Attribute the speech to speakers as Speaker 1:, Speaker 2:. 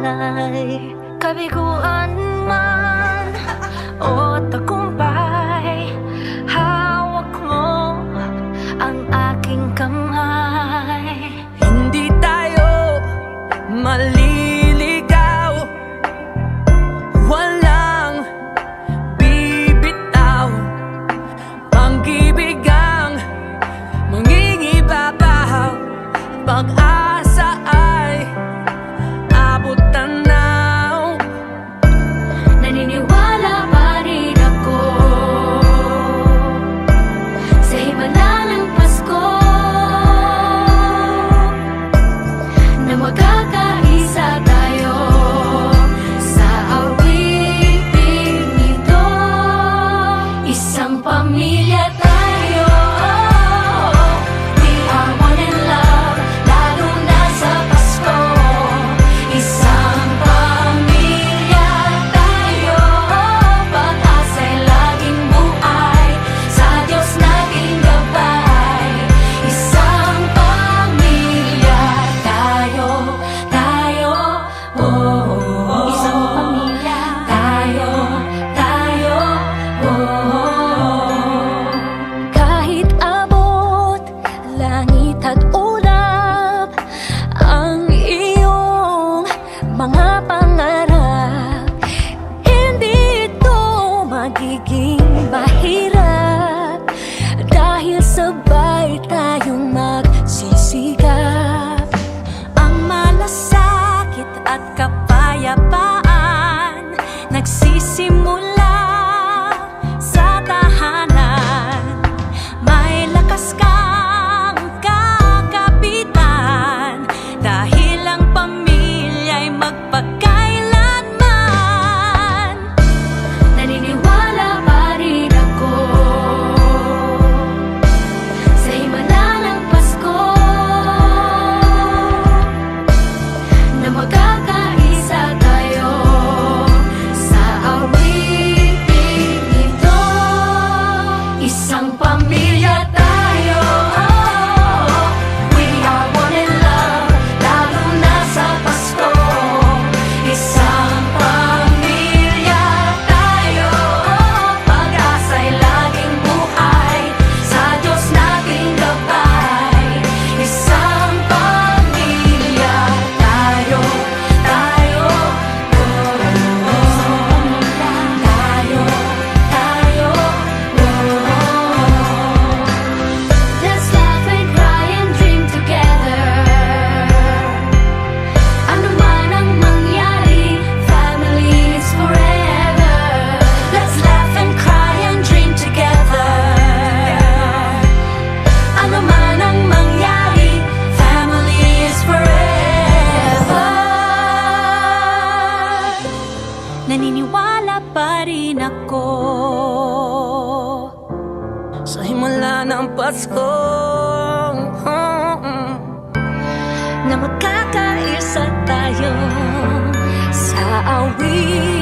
Speaker 1: malay Kabiguan man o tagumpay Hawak mo ang aking kamay.
Speaker 2: Hindi tayo maliligaw. Walang bibitaw. Pag-ibig ang mangingibabaw. Pag-asa от кого thoughts ko
Speaker 1: Na magkakaisa tayo sa awit.